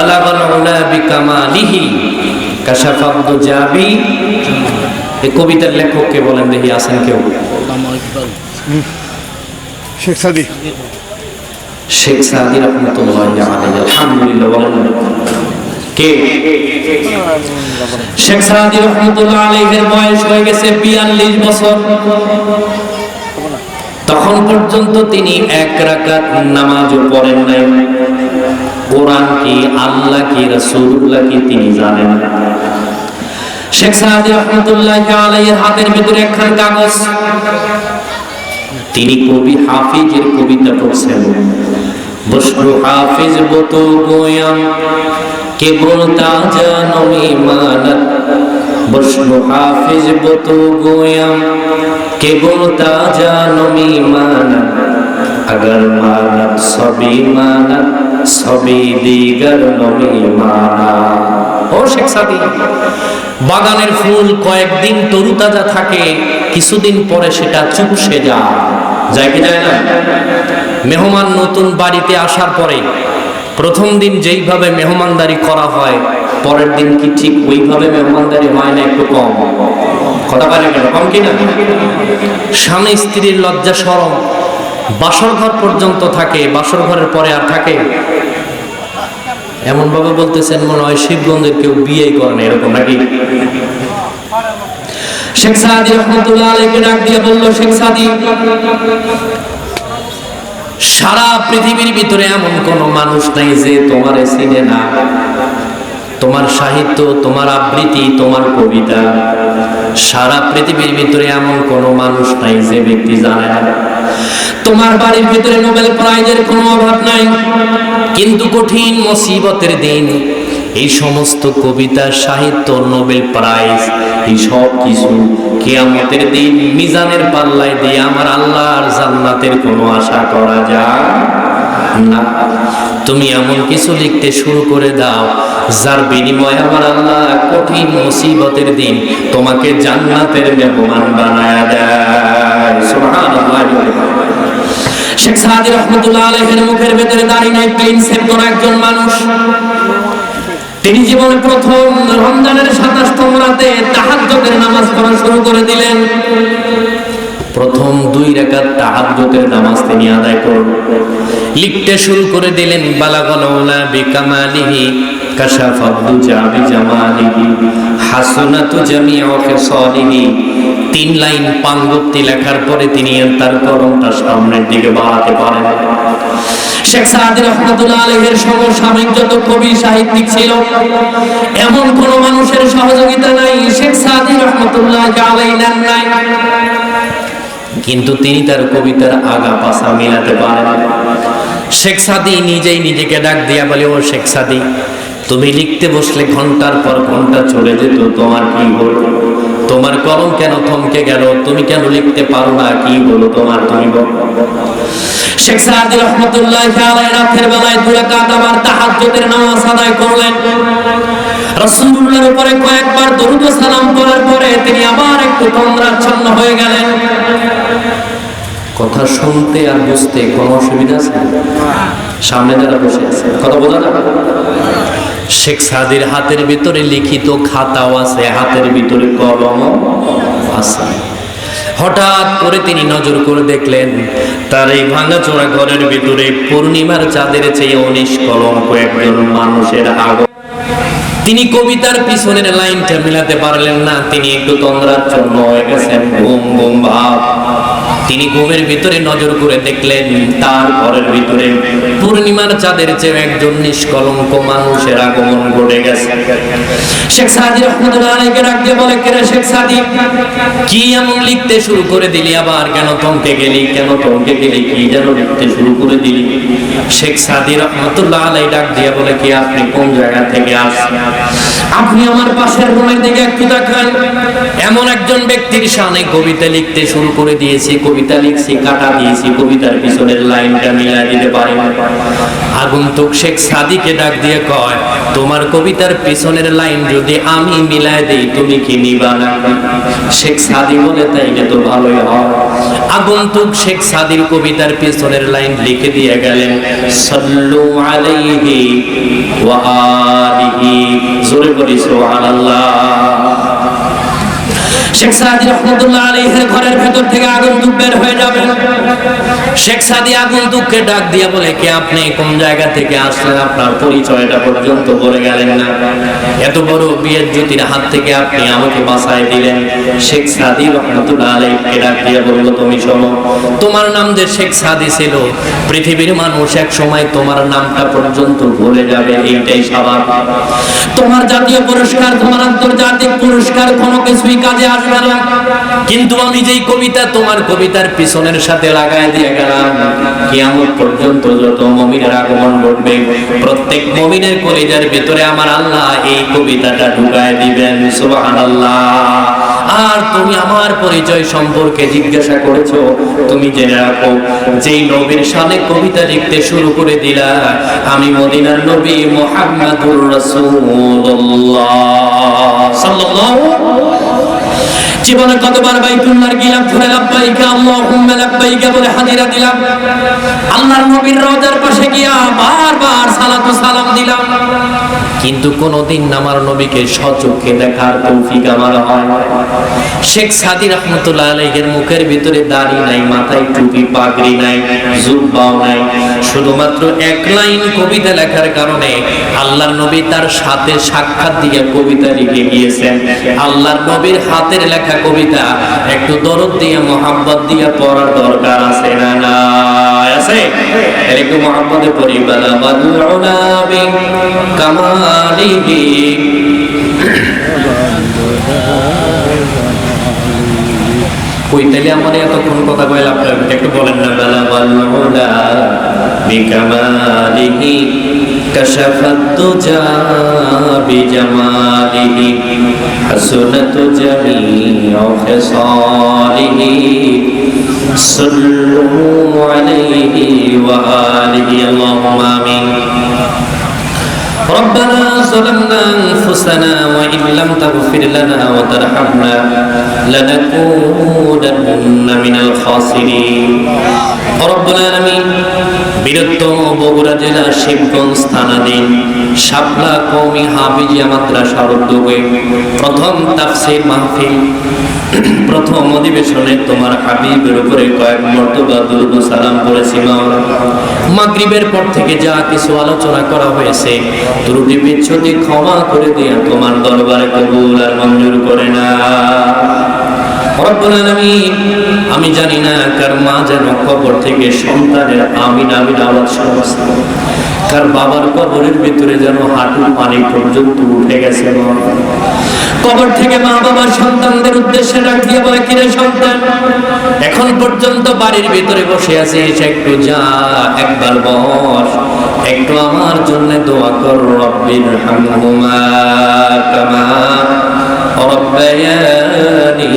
বালাগাল উলা বিকামালিহি কাশাফাদ্দু জাবি। এই কবিতার লেখককে বলেন দেখি আছেন কেউ? শেখ সাদি শেখ সাদি রহমতুল্লাহ আলহামদুলিল্লাহ বলেন। কে? শেখ সাদি রহমতুল্লাহ আলাইহির বয়স হয়ে গেছে 42 বছর। তখন পর্যন্ত তিনি এক রাকাত নামাজও পড়েন নাই। কোরআন কি, আল্লাহ কি, রাসূলুল্লাহ কি তিনি জানেন না। শেখ সাদি রহমতুল্লাহ আলাইহির হাতের ভিতরে একখান কাগজ। তিনি কবি হাফিজের কবিতা পড়ছেন। বসরু হাফিজ বতো গোয়াম, কেবল তাজা নমি মানত খুশবু হাফিজ বতু গোয়াম, কেবল তাজা নমি মানা। আগর মানা, সবই মানা, সবই দিগর নমি মানা। ও শেখ সাদি, বাগানের ফুল কয়েকদিন তরুতাজা থাকে, কিছুদিন পরে সেটা চুপসে যায়। যায় কি যায় না? মেহমান নতুন বাড়িতে আসার পরে প্রথম দিন যেইভাবে মেহমানদারি করা হয় পরের দিন কি ঠিক ওইভাবে মেহমানদারি হয় না একটু কম? কথা বলে কেন? কম কি না? স্বামী স্ত্রীর লজ্জা সরম। বাসর ঘর পর্যন্ত থাকে, বাসর ঘরের পরে আর থাকে। এমন ভাবে বলতেছেন মনে হয় শিবগঞ্জের কেউ বিয়ে করে না, এরকম নাকি? শেখ সাদি রহমতুল্লাহ আলাইকে ডাক দিয়ে বলল, শেখ সাদি, সারা পৃথিবীর ভিতরে এমন কোন মানুষ নাই যে তোমার চিনে না। তোমার সাহিত্য, তোমার আবৃত্তি, তোমার কবিতা। সারা পৃথিবীর ভিতরে এমন কোন মানুষ নাই যে ব্যক্তি জানে না। তোমার বাড়ির ভিতরে নোবেল প্রাইজের কোনো অভাব নাই। কিন্তু কঠিন মুসিবতের দিন, এই সমস্ত কবিতা, সাহিত্য, নোবেল প্রাইজ, এই সব কিছু কিয়ামতের দিন মিজানের পাল্লায় দিয়ে আমার আল্লাহর জান্নাতের কোনো আশা করা যায় না। তুমি এমন কিছু লিখতে শুরু করে দাও, যার বিনিময়ে আমার আল্লাহ কঠিন মুসিবতের দিন তোমাকে জান্নাতের মেহমান বানায় দেয়। সুবহানাল্লাহ। শেখ সাদি রহমতুল্লাহ আলাইহির মুখের ভেতরে দাঁড়িয়ে নাই ক্লিন সেভ করা একজন মানুষ। তিনি জীবনে প্রথম রমজানের সাতাশতম রাতে তাহাজ্জুদের নামাজ পড়া শুরু করে দিলেন। প্রথম দুই রাকাত তাহাজ্জুদের নামাজ তিনি আদায় করুন লিখতে শুরু করে দিলেন বালাগল উলা বিকামালিহি কাশাফাদু জাবি জামালিহি তিন লাইন লেখার পরে তিনি তার কলমটা সামনের দিকে বাড়াতে পারেন শেখ সাদি রহমতুল্লাহ আলহের সমসাময়িক যত কবি সাহিত্যিক ছিল, এমন কোন মানুষের সহযোগিতা নাই। শেখ সাদি রহমতুল্লাহ আলাই নেন নাই। কিন্তু তিনি তার কবিতার আগা পাশা মিলাতে পারেন শেখ সাদি নিজেই নিজেকে ডাক দিয়া বলে, ও শেখ সাদি, তুমি লিখতে বসলে ঘণ্টার পর ঘণ্টা চলে যেত, তোমার কি হলো? তোমার কলম কেন থমকে গেল? তুমি কেন লিখতে পারো না? কি হলো তোমার তুমি বলো। শেখ সাদি রহমতুল্লাহ রাতের বেলায় দুই রাকাত আবার তাহাজ্জুদের নামাজ আদায় করলেন। রাসূলুল্লাহর উপরে কয়েকবার দরুদ সালাম করার পরে তিনি আবার একটু তন্দ্রাচ্ছন্ন হয়ে গেলেন। কথা শুনতে আর বুঝতে কোনো অসুবিধা আছে? সামনে যারা বসে আছে, কথা বোঝা না শেখ সাদির হাতের ভিতরে লিখিত খাতাও আছে, হাতের ভিতরে কলমও আছে। হঠাৎ করে তিনি নজর করে দেখলেন, তার এই ভাঙাচোরা ঘরের ভিতরে পূর্ণিমার চাঁদের চেয়ে অনিশ কলঙ্ক একজন মানুষের আগমন তিনি কবিতার পিছনের লাইনটা মিলাতে পারলেন না। তিনি একটু তন্দ্রার গেছেন ঘুম ঘুম ভাব তিনি ঘুমের ভিতরে নজর করে দেখলেন তার ঘরের ভিতরে পূর্ণিমার চাঁদের চেয়ে একজন নিষ্কলঙ্ক মানুষের আগমন ঘটে গেছে। শেখ সাদি রহমতুল্লাহ আলাইকে ডাক দিয়ে বলে কেরে শেখ সাদি? কি এমন লিখতে শুরু করে দিলি? আবার কেন থমকে গেলি? কেন থমকে গেলি? কি যেন লিখতে শুরু করে দিলি? শেখ সাদি রহমতুল্লাহ আলাই ডাক দিয়ে বলে, কি আপনি? কোন জায়গা থেকে আসছেন? আপনি আমার পাশের রুমের দিকে একটু দেখান এমন একজন ব্যক্তির সামনে কবিতা লিখতে শুরু করে দিয়েছি কবিতা কবিতা লিখছি, কাটা দিয়েছি, কবিতার পিছনের লাইনটা মিলাই দিতে পারি। আগন্তুক শেখ সাদিকে ডাক দিয়ে কয়, তোমার কবিতার পিছনের লাইন যদি আমি মিলাই দেই, তুমি কি নিবা না? শেখ সাদি বলে, তাইলে তো ভালোই হয়। আগন্তুক শেখ সাদির কবিতার পিছনের লাইন লিখে দিয়ে গেলেন, সাল্লু আলাইহি ওয়া আলিহি। জোরে বলি, সুবহানাল্লাহ। শেখ সাদি রহমতুল্লাহ আলাইহির ঘরের ভেতর থেকে হয়ে যাবে। শেখ সাদি ডাক দিয়ে বলে, কি আপনি? কোন জায়গা থেকে আসলেন? আপনার পরিচয়টা পর্যন্ত গেলেন না। এত বড় বিয়ের জ্যোতির হাত থেকে আপনি আমাকে দিলেন। শেখ সাদি রহমতুল্লাহ আলাইহিকে ডাক দিয়ে বলল, তুমি শোনো, তোমার নাম যে শেখ সাদি ছিল, পৃথিবীর মানুষ এক সময় তোমার নামটা পর্যন্ত ভুলে যাবে, এইটাই স্বাভাবিক তোমার জাতীয় পুরস্কার, তোমার আন্তর্জাতিক পুরস্কার কোনো কিছুই কাজে না কিন্তু আমি যেই কবিতা তোমার কবিতার পিছনের সাথে লাগাই দিয়ে গেলাম, কিয়ামত পর্যন্ত যত মমিনের আগমন ঘটবে, প্রত্যেক মমিনের কলিজার ভিতরে আমার আল্লাহ এই কবিতাটা ঢুকায় দিবেন, সুবহানাল্লাহ। আর তুমি আমার পরিচয় সম্পর্কে জিজ্ঞাসা করেছ, তুমি জেনে রাখো, যেই নবীর সামনে কবিতা লিখতে শুরু করে দিলা, আমি মদিনার নবী মোহাম্মদুর রাসূলুল্লাহ। সাল্লাল্লাহু জীবনে কতবার বাইতুল্লাহর গিলাম ধরে লাব্বাইকা আল্লাহুম্মা কিন্তু আমার নবীকে সচক্ষে দেখার তৌফিক আমার হয় শেখ মুখের ভিতরে দাড়ি নাই, মাথায় টুপি, পাগড়ি নাই, জুব্বাও নাই। শুধুমাত্র এক লাইন কবিতা লেখার কারণে আল্লাহর নবী তার সাথে সাক্ষাৎ দিয়ে কবিতা লিখে গিয়েছেন। আল্লাহর নবীর হাতের লেখা কবিতা একটু দরদ দিয়ে মোহাম্মত দিয়ে পড়ার দরকার আছে না? না আছে? এর একটু মোহাম্মদে পড়ি বি কামালিহি। কই তাইলে আমার এতক্ষণ কথা কইলে আপনার একটু বলেন না, বেলা বাল্লা বিকামালিহি কাশাফাত তুজা বিজামালিহি হাসনাত জামিউ খিসালিহি সাল্লু আলাইহি ওয়া আলিহি আল্লাহুম্মা আমিন ربنا ظلمنا أنفسنا وإن لم تغفر لنا وترحمنا لنكونن من الخاسرين رب العالمين বীরত্তম বগুড়া জেলা শিবগঞ্জ থানাধীন শাপলা কৌমি হাফিজিয়া মাদ্রাসার উদ্যোগে প্রথম তাফসির মাহফিল প্রথম অধিবেশনে তোমার হাবিবের উপরে কয়েক মর্তবা দুরুদ ও সালাম পড়েছি মাওলা মাগরিবের পর থেকে যা কিছু আলোচনা করা হয়েছে ত্রুটি বিচ্ছুতি ক্ষমা করে দিয়ে তোমার দরবারে কবুল আর মঞ্জুর করে না। আমি জানি না কার মা যেন কবর থেকে সন্তানের আমিন আমিন আওয়াজ শুনছে। কার বাবার কবরের ভিতরে যেন হাঁটু পানি পর্যন্ত উঠে গেছে। কবর থেকে মা বাবা সন্তানদের উদ্দেশ্যে ডাক দিয়ে বলে, কিরে সন্তান, এখন পর্যন্ত বাড়ির ভিতরে বসে আছিস, একটু যা, একবার বস। একটু আমার জন্য দোয়া কর রব্বির হামহুমা কামা রব্বায়ানি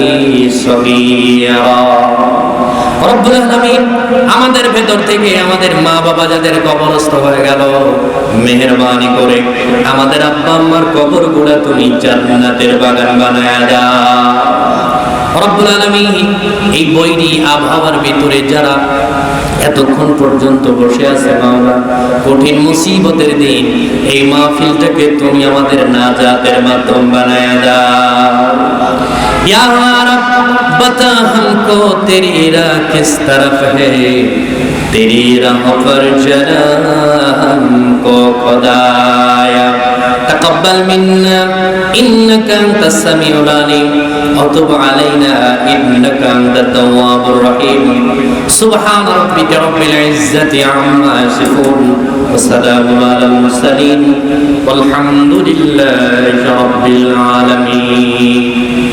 সগীরা। রব্বুল আলামিন আমাদের ভেতর থেকে আমাদের মা বাবা যাদের কবরস্থ হয়ে গেল, মেহেরবানি করে আমাদের আব্বা আম্মার কবরগুলা তুমি জান্নাতের বাগান বানায়া দাও রব্বুল আলামিন এই বৈরী আবহাওয়ার ভিতরে যারা এতক্ষণ পর্যন্ত বসে আছে বাবা কঠিন মুসিবতের দিন, এই মাহফিলটাকে তুমি আমাদের নাজাতের মাধ্যম বানায়া দাও। ইয়া রাব বাতা হামকো তেরি রাহ কিস তরফ হে। तेरी राह पर जरा हमको खुदाया تقبل منا إنك أنت السميع العليم وتب علينا إنك أنت التواب الرحيم سبحان ربك رب العزة عما يصفون وسلام على المرسلين والحمد لله رب العالمين